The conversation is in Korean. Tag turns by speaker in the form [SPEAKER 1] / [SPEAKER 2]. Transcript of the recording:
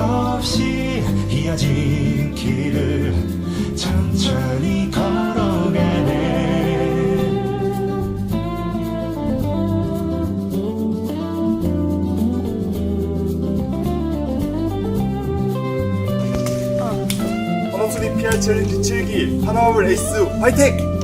[SPEAKER 1] 끝없이 이어진 길을 천천히 걸어가네
[SPEAKER 2] 허망순이 PR 챌린지 7기 파나마블 에이스 화이팅!